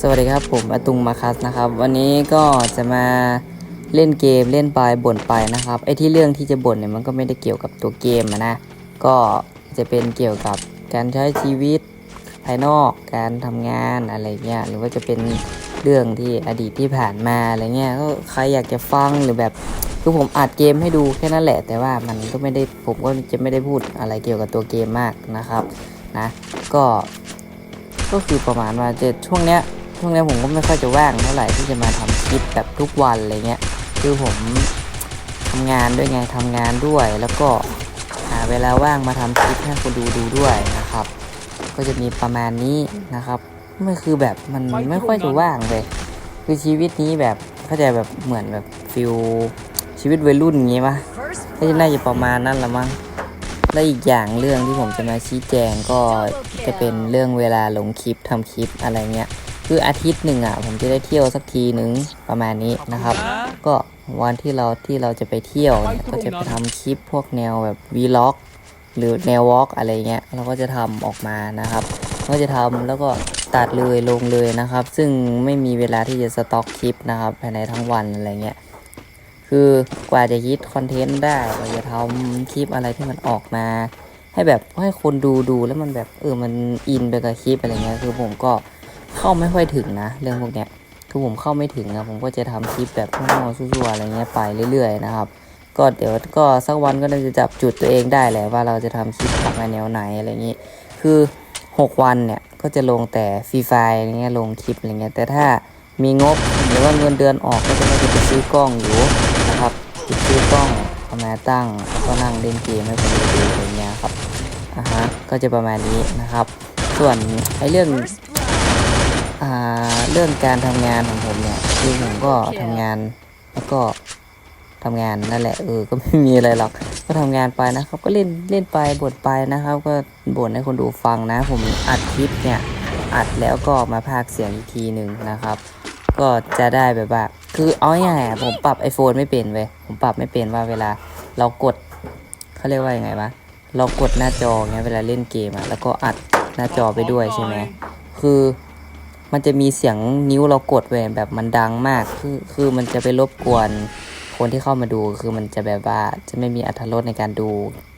สวัสดีครับผมอาตุงมาคัสนะครับ วันนี้ก็จะมาเล่นเกมเล่นไปบ่นไปนะครับไอ้ที่เรื่องที่จะบ่นเนี่ยมันก็ไม่ได้เกี่ยวกับตัวเกมอะนะก็จะเป็นเกี่ยวกับการใช้ชีวิตภายนอกการทำงานอะไรเงี้ยหรือว่าจะเป็นเรื่องที่อดีตที่ผ่านมาอะไรเงี้ยก็ใครอยากจะฟังหรือแบบคือผมอัดเกมให้ดูแค่นั้นแหละ แต่ว่ามันก็ไม่ได้ผมก็จะไม่ได้พูดอะไรเกี่ยวกับตัวเกมมากนะครับนะก็ก็คือประมาณว่าจะช่วงเนี้ย ช่วงนี้ผมก็ไม่ค่อยจะว่างเท่าไหร่ที่จะมาทำคลิปแบบทุกวันอะไรเงี้ย คือผมทำงานด้วยไงทำงานด้วย แล้วก็หาเวลาว่างมาทำคลิปให้คนดูดูด้วยนะครับ ก็จะมีประมาณนี้นะครับไม่คือแบบมันไม่ค่อยจะว่างเลย คือชีวิตนี้แบบเข้าใจแบบเหมือนแบบฟิลชีวิตวัยรุ่นอย่างงี้ปะก็จะน่าจะประมาณนั้นละมั้งและอีกอย่างเรื่องที่ผมจะมาชี้แจงก็จะเป็นเรื่องเวลาลงคลิปทำคลิปอะไรเงี้ย คืออาทิตย์หนึ่งอะผมจะได้เที่ยวสักทีหนึ่งประมาณนี้นะครับ ก็วันที่เราที่เราจะไปเที่ยวเนี่ยก็จะไปทำคลิปพวกแนวแบบวีล็อกหรือแนววอล์กอะไรเงี้ยเราก็จะทำออกมานะครับก็จะทำแล้วก็ตัดเลยลงเลยนะครับ ซึ่งไม่มีเวลาที่จะสต็อกคลิปนะครับภายในทั้งวันอะไรเงี้ยคือกว่าจะคิดคอนเทนต์ได้กว่าจะทำคลิปอะไรที่มันออกมา ให้แบบให้คนดูดูแล้วมันแบบเออมันอินไปกับคลิปอะไรเงี้ยคือผมก็ เข้าไม่ค่อยถึงนะ เรื่องพวกเนี้ยคือผมเข้าไม่ถึงนะผมก็จะทำคลิปแบบมั่วๆซั่วๆอะไรเงี้ยไปเรื่อยๆนะครับ ก็เดี๋ยวก็สักวันก็น่าจะจับจุดตัวเองได้แหละว่าเราจะทำคลิปออกมาแนวไหนอะไรเงี้ยคือ 6 วันเนี่ยก็จะลงแต่ฟรีไฟล์อะไรเงี้ยลงคลิปอะไรเงี้ยแต่ถ้ามีงบหรือว่าเงินเดือนออกก็จะไม่ไปซื้อกล้องอยู่นะครับซื้อกล้องเอามาตั้งก็นั่งเล่นเกมให้คนดูอะไรเงี้ยครับอ่าฮะก็จะประมาณนี้นะครับ ส่วนไอ้เรื่อง อ่าเรื่องการทำงานของผมเนี่ยคือผมก็ทำงานแล้วก็ทำงานนั่นแหละเออก็ไม่มีอะไรหรอกก็ทำงานไปนะครับ ก็เล่นเล่นไปบ่นไปนะครับ ก็บ่นให้คนดูฟังนะ ผมอัดคลิปเนี่ยอัดแล้วก็มาพากย์เสียงอีกทีหนึ่งนะครับ ก็จะได้แบบว่า คือเอาง่ายๆอะผมปรับ iPhone ไม่เป็นเว้ยผมปรับไม่เป็นว่าเวลาเรากดเขาเรียกว่ายังไงวะเรากดหน้าจอเงี้ยเวลาเล่นเกมอะแล้วก็อัดหน้าจอไปด้วยใช่ไหมคือ มันจะมีเสียงนิ้วเรากดเว้ยแบบมันดังมาก คือคือมันจะไปรบกวนคนที่เข้ามาดูคือมันจะแบบว่าจะไม่มีอรรรสในการดู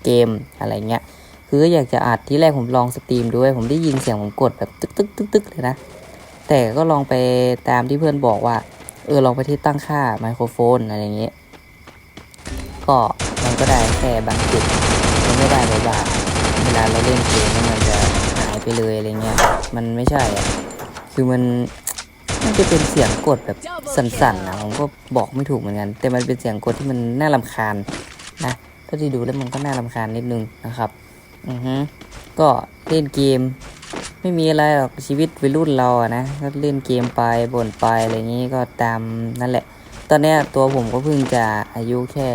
เกมอะไรเงี้ยคืออยากจะอัดที่แรกผมลองสตรีมด้วยผมได้ยินเสียงผมกดแบบตึกตึกตึกตึกเลยนะ แต่ก็ลองไปตามที่เพื่อนบอกว่า เออลองไปที่ตั้งค่าไมโครโฟนอะไรเงี้ยก็มันก็ได้แค่บางจุดมันไม่ได้แบบว่าเวลาเราเล่นเกมมันจะหายไปเลยอะไรเงี้ยมันไม่ใช่อะ คือมันมันจะเป็นเสียงกดแบบสั่นๆนะผมก็บอกไม่ถูกเหมือนกัน แต่มันเป็นเสียงกดที่มันน่ารำคาญนะถ้าที่ดูแล้วมันก็น่ารำคาญนิดนึงนะครับ อือฮึก็เล่นเกม ไม่มีอะไรหรอกชีวิตวัยรุ่นเราอะนะก็เล่นเกมไปบ่นไปอะไรอย่างนี้ก็ตามนั่นแหละ ตอนนี้ตัวผมก็เพิ่งจะอายุแค่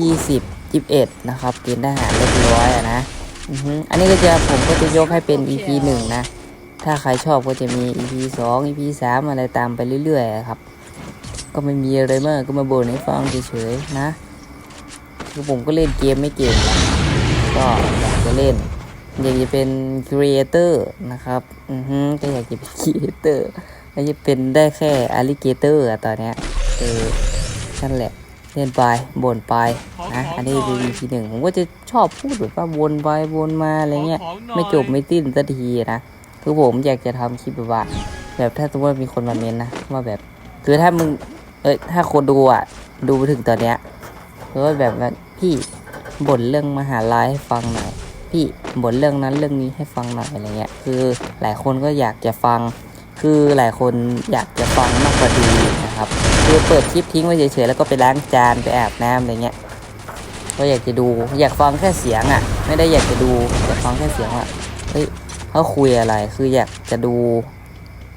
ยี่สิบยี่สิบเอ็ดนะครับเกณฑ์ทหารเรียบร้อยอะนะอือฮึอันนี้ก็จะผมก็จะยกให้เป็น EP หนึ่งนะ ถ้าใครชอบก็จะมี EP สอง EP สามอะไรตามไปเรื่อยๆครับ ก็ไม่มีอะไรมากก็มาบ่นให้ฟังเฉยๆนะคือผมก็เล่นเกมไม่เก่งก็อยากจะเล่น อยากจะเป็นครีเอเตอร์นะครับ อือฮึก็อยากจะเป็นครีเอเตอร์ไม่จะเป็นได้แค่อ l ลิเกเตอร์อะตอนเนี้ยเออนั่นแหละเล่นไปบ่นไปนะอันนี้เป็น EP หนึ่งผมก็จะชอบพูดแบบว่าวนไปวนมาอะไรเงี้ย ไม่จบไม่สิ้นสักทีนะ คือผมอยากจะทำคลิปแบบว่า แบบถ้าสมมติมีคนมาเมนนะว่าแบบ คือถ้ามึง เอ้ยถ้าคนดูอะ ดูไปถึงตอนเนี้ยคือว่าแบบว่าพี่บ่นเรื่องมหาลัยให้ฟังหน่อยพี่บ่นเรื่องนั้นเรื่องนี้ให้ฟังหน่อยอะไรเงี้ย คือหลายคนก็อยากจะฟัง คือหลายคนอยากจะฟังมากกว่าดูนะครับคือเปิดคลิปทิ้งไว้เฉยๆแล้วก็ไปล้างจานไปอาบน้ำอะไรเงี้ยก็อยากจะดูอยากฟังแค่เสียงอะ ไม่ได้อยากจะดูอยากฟังแค่เสียงว่าเฮ้ย เขาคุยอะไรคืออยากจะดู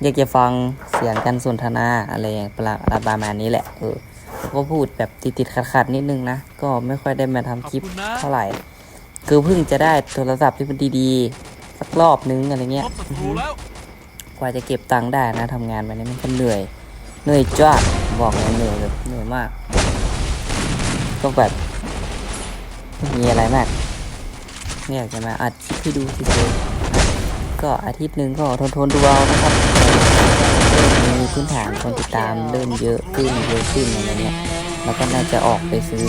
อยากจะฟังเสียงกันสนทนาอะไรอย่างประประมาณนี้แหละเออแล้วก็พูดแบบติดๆขัดๆนิดนึงนะ ก็ไม่ค่อยได้มาทำคลิปเท่าไหร่ คือเพิ่งจะได้โทรศัพท์ที่มันดีๆสักรอบนึงอะไรเงี้ยพบศัตรูแล้วกว่าจะเก็บตังค์ได้นะทำงานไปนี่มันก็เหนื่อยเหนื่อยจ้าดบอกเลยเหนื่อยแบบเหนื่อยมาก ก็แบบไม่มีอะไรมากไม่อยากจะมาอัดคลิปให้ดูเฉยๆ ก็อาทิตย์หนึ่งก็ทนทนดูเอานะครับมีพื้นฐานคนติดตามเริ่มเยอะขึ้นเยอะขึ้นอะไรเงี้ยแล้วก็น่าจะออกไปซื้อ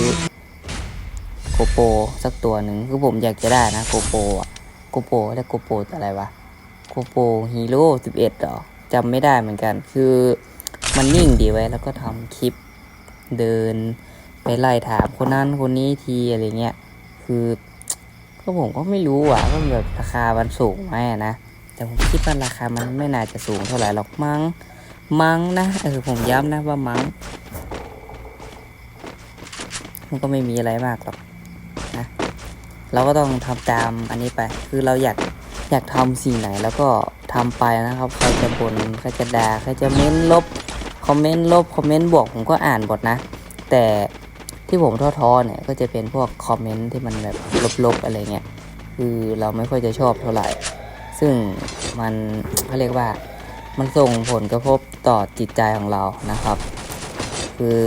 โกโปรสักตัวหนึ่งคือผมอยากจะได้นะโกโปรอะโกโปรเรียกโกโปรอะไรวะโกโปรฮีโร่สิบเอ็ดหรอจำไม่ได้เหมือนกัน คือมันนิ่งดีไว้แล้วก็ทำคลิปเดินไปไล่ถามคนนั้นคนนี้ทีอะไรเงี้ยคือ ก็ผมก็ไม่รู้อะว่าแบบราคามันสูงไหมนะ แต่ผมคิดว่าราคามันไม่น่าจะสูงเท่าไหร่หรอกมั้ง มั้งนะ เออผมย้ำนะว่ามั้ง มันก็ไม่มีอะไรมากหรอกนะ เราก็ต้องทำตามอันนี้ไป คือเราอยากอยากทำสิ่งไหนแล้วก็ทำไปนะครับ ใครจะบน่นใครจะด่า ใครจะเม้นลบ คอมเมนต์ลบ คอมเมนต์บวก ผมก็อ่านหมดนะ แต่ ที่ผมท้อๆเนี่ยก็จะเป็นพวกคอมเมนต์ที่มันแบบลบๆอะไรเงี้ยคือเราไม่ค่อยจะชอบเท่าไหร่ ซึ่งมันเขาเรียกว่ามันส่งผลกระทบต่อจิตใจของเรานะครับ คือ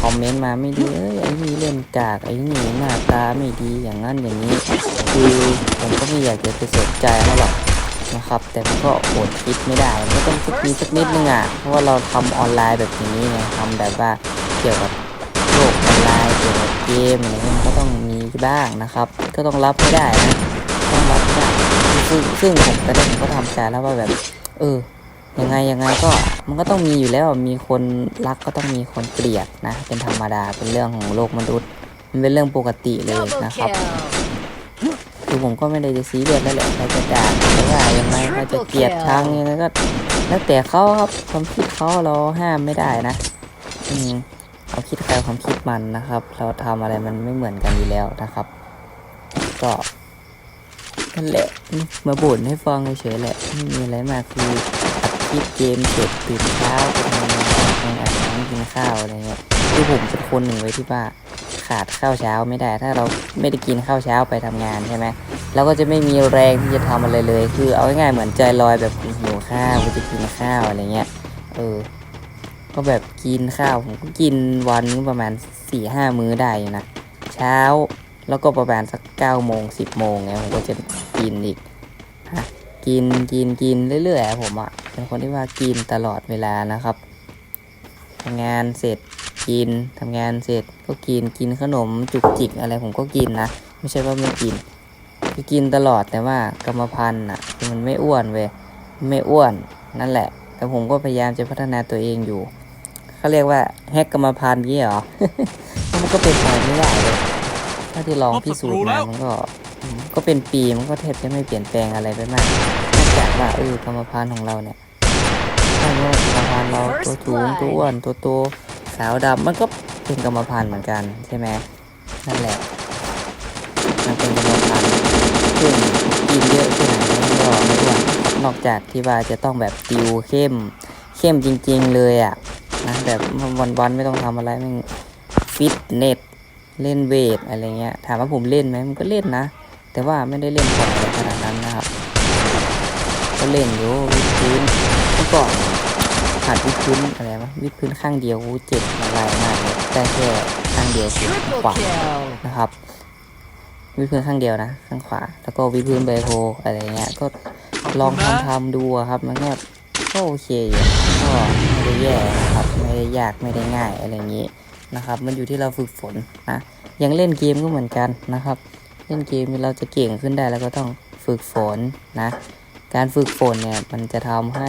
คอมเมนต์มาไม่ดีเอ้ยไอ้นี่เล่นกากไอ้นี่หน้าตาไม่ดีอย่างนั้นอย่างนี้ คือผมก็ไม่อยากจะไปสนใจเขาหรอกนะครับ แต่มันก็อดคิดไม่ได้มันก็ต้องมีสักนิดนึงอะเพราะว่าเราทำออนไลน์แบบนี้ไงทำแบบว่าเกี่ยวกับโลกออนไลน์ เกี่ยวกับเกมอะไรเงี้ยมันก็ต้องมีบ้างนะครับ ก็ต้องรับให้ได้นะต้องรับให้ได้ซึ่งซึ่งผมตอนนี้ผมก็ทำใจแล้วว่าแบบ เออยังไงยังไงก็มันก็ต้องมีอยู่แล้วมีคนรักก็ต้องมีคนเกลียดนะ เป็นธรรมดาเป็นเรื่องของโลกมนุษย์ มันเป็นเรื่องปกติเลยนะครับ คือผมก็ไม่ได้จะซีเรียสแล้วแหละใครจะด่าใครว่ายังไงใครจะเกลียดชังยังไงก็ แล้วแต่เขาครับความคิดเขาเราห้ามไม่ได้นะ อืม เขาคิดใครความคิดมันนะครับ เราทำอะไรมันไม่เหมือนกันอยู่แล้วนะครับ ก็นั่นแหละมาบ่นให้ฟังเฉยๆแหละไม่มีอะไรมากคืออัดคลิปเกมเสร็จตื่นเช้าไปทำงานทำงานน้ำกินข้าวอะไรเงี้ยคือผมเป็นคนหนึ่งไว้ที่ว่าขาดข้าวเช้าไม่ได้ ถ้าเราไม่ได้กินข้าวเช้าไปทำงานใช่ไหมเราก็จะไม่มีแรงที่จะทำอะไรเลย คือเอาง่ายๆเหมือนใจลอยแบบหิวข้าวจะกินข้าวอะไรเงี้ยเออ ก็แบบกินข้าวผมก็กินวันประมาณสี่ห้ามื้อได้นะ เช้าแล้วก็ประมาณสักเก้าโมงสิบโมงเนี่ยผมก็จะกินอีกกินกินกินเรื่อยๆผมอะ่ะเป็นคนที่ว่ากินตลอดเวลานะครับทำงานเสร็จกินทำงานเสร็จก็กินกินขนมจุกจิกอะไรผมก็กินนะไม่ใช่ว่าไม่กินคือกินตลอดแต่ว่ากรรมพันธุ์อะมันไม่อ้วนเว้ยไม่อ้วนนั่นแหละ แต่ผมก็พยายามจะพัฒนาตัวเองอยู่ เขาเรียกว่าแฮกกรรมพันธุ์งี้เหรอ มันก็เป็นไปไม่ได้เลย ถ้าที่ลองพิสูจน์มามันก็อืมก็เป็นปีมันก็แทบจะไม่เปลี่ยนแปลงอะไรไปมากนอกจากว่าเออกรรมพันธุ์ของเราเนี่ยถ้าว่ากรรมพันธุ์เราตัวสูงตัวอ้วนตัวโตขาวดำมันก็เป็นกรรมพันธุ์เหมือนกันใช่ไหมนั่นแหละ มันเป็นกรรมพันธุ์ซึ่งกินเยอะแค่ไหนมันก็ไม่อ้วนนอกจากที่ว่าจะต้องแบบติวเข้มเข้มจริง ๆ เลยอะ นะแบบวันๆไม่ต้องทำอะไรแม่งฟิตเนสเล่นเวทอะไรเงี้ยถามว่าผมเล่นไหมมันก็เล่นนะ แต่ว่าไม่ได้เล่นบ่อยขนาดนั้นนะครับ ก็เล่นอยู่วิดพื้นเมื่อก่อนหัดวิดพื้นอะไรวะวิดพื้นข้างเดียวเจ็บอะไรมากเลยได้แค่ข้างเดียวข้าง Triple ขวา kill. นะครับวิดพื้นข้างเดียวนะข้างขวา แล้วก็วิดพื้นเบโฮอะไรเงี้ยก็ลองทำทำดูครับมันก็ก็โอเคอยู่ก็ไม่ได้แย่ ไม่ได้ยากไม่ได้ง่ายอะไรอย่างนี้นะครับ มันอยู่ที่เราฝึกฝนนะอย่างเล่นเกมก็เหมือนกันนะครับ เล่นเกมเราจะเก่งขึ้นได้แล้วก็ต้องฝึกฝนนะ การฝึกฝนเนี่ยมันจะทำให้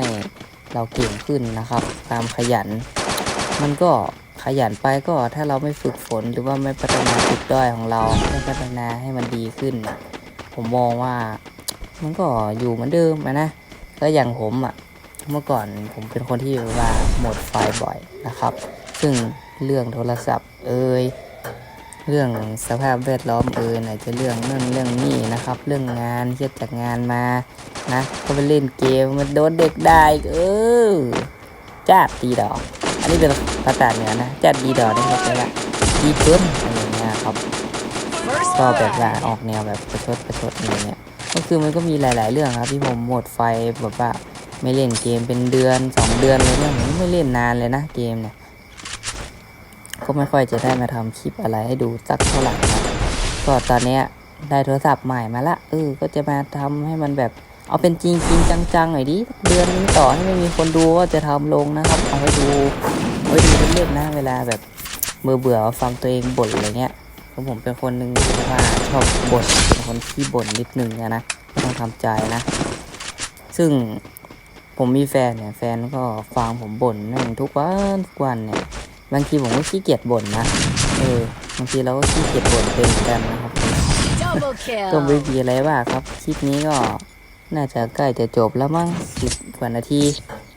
เราเก่งขึ้นนะครับความขยัน มันก็ขยันไปก็ถ้าเราไม่ฝึกฝนหรือว่าไม่พัฒนาจุดด้อยของเราไม่พัฒนาให้มันดีขึ้น ผมมองว่ามันก็อยู่เหมือนเดิมนะก็อย่างผมอะ เมื่อก่อนผมเป็นคนที่แบบว่าหมดไฟบ่อยนะครับ ซึ่งเรื่องโทรศัพท์เอ่ยเรื่องสภาพแวดล้อมเอ่ยไหนจะเรื่องนั่นเรื่องนี้นะครับ เรื่องงานเครียดจากงานมานะก็ไปเล่นเกมมันโดนเด็กได้อีกเออจ้าตีดอก อันนี้เป็นภาษาเหนือนะจัดดีดอกได้ครับแปลว่าดีเกินอะไรเงี้ยครับก็แบบว่าออกแนวแบบประชดประชดอะไรเงี้ยก็คือมันก็มีหลาย ๆ เรื่องครับที่ผมหมดไฟแบบว่า ไม่เล่นเกมเป็นเดือนสองเดือนเลยเนี่ยผมไม่เล่นนานเลยนะเกมเนี่ยก็ไม่ค่อยจะได้มาทำคลิปอะไรให้ดูสักเท่าไหร่นะก็ตอนเนี้ยได้โทรศัพท์ใหม่มาละเออก็จะมาทำให้มันแบบเอาเป็นจริงจริงจังๆหน่อยดิเดือนนี้ต่อให้ไม่มีคนดูก็จะทำลงนะครับ เอาไว้ดูไว้ดูเล่นๆนะเวลาแบบเบื่อเบื่อฟังตัวเองบ่นอะไรเงี้ยเพราะผมเป็นคนหนึ่งที่ว่าชอบบ่นเป็นคนขี้บ่นนิดนึงอะนะต้องทำใจนะ ซึ่ง ผมมีแฟนเนี่ยแฟนก็ฟังผมบ่นแม่งทุกวันทุกวันเนี่ยบางทีผมก็ขี้เกียจบ่นนะเออบางทีเราก็ขี้เกียจบ่นเป็นเหมือนกันนะครับ Double ก็ไม่ kill. มีอะไรมากครับคลิปนี้ก็น่าจะใกล้จะจบแล้วมั้งสิบกว่านาที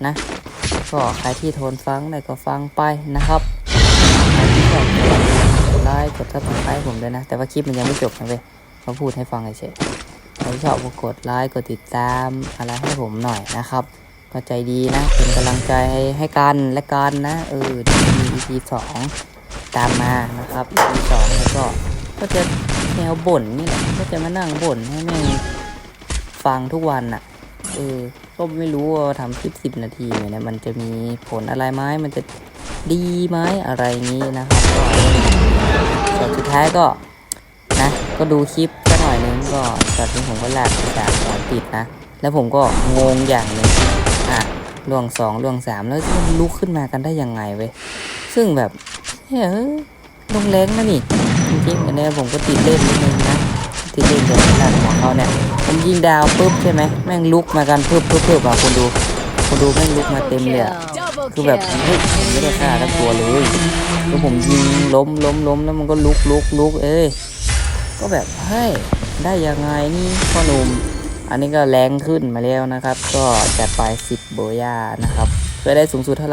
นะ ก็ใครที่ทนฟังได้ก็ฟังไปนะครับใครที่ชอบกดไลค์กดซับสไครต์ผมด้วยนะ แต่ว่าคลิปมันยังไม่จบนะเว้ยมาพูดให้ฟังเฉยๆใครชอบก็กดไลค์กดติดตามอะไรให้ผมหน่อยนะครับ ก็ใจดีนะ เป็นกำลังใจให้ให้กันและกันนะเออที่มี EP สองตามมานะครับ EP สองแล้วก็ก็จะแนวบ่นนี่แหละก็จะมานั่งบ่นให้แม่งฟังทุกวันน่ะเออก็ไม่รู้ว่าทำคลิปสิบนาทีเนี่ยมันจะมีผลอะไรไหมมันจะดีไหมอะไรงี้นะครับก็สุดท้ายก็นะก็ดูคลิปสักหน่อยนึงก็ตอนนี้ผมก็แลกจากหมอนติดนะ แล้วผมก็งงอย่างหนึ่ง อะล่วงสองล่วงสามแล้วมันลุกขึ้นมากันได้ยังไงเว้ยซึ่งแบบเฮ้ยลงแรงนะนี่จริงๆอันนี้ผมก็ติดเล่นนิดนึงนะติดเล่นกับด้านของเขาเนี่ยผมยิงดาวปุ๊บใช่ไหมแม่งลุกมากันปุ๊บปุ๊บปุ๊บอะคุณดูคุณดูแม่งลุกมาเต็มเลยอะคือแบบเฮ้ยผมไม่ได้ฆ่าทั้งตัวเลยแล้วผมยิงล้มล้มล้มแล้วมันก็ลุกลุกลุกเอ้ยก็แบบเฮ้ยได้ยังไงนี่พ่อหนุ่ม อันนี้ก็แรงขึ้นมาแล้วนะครับ ก็จัดไป10โบย่านะครับเพื่อได้สูงสุดเท่าไหร่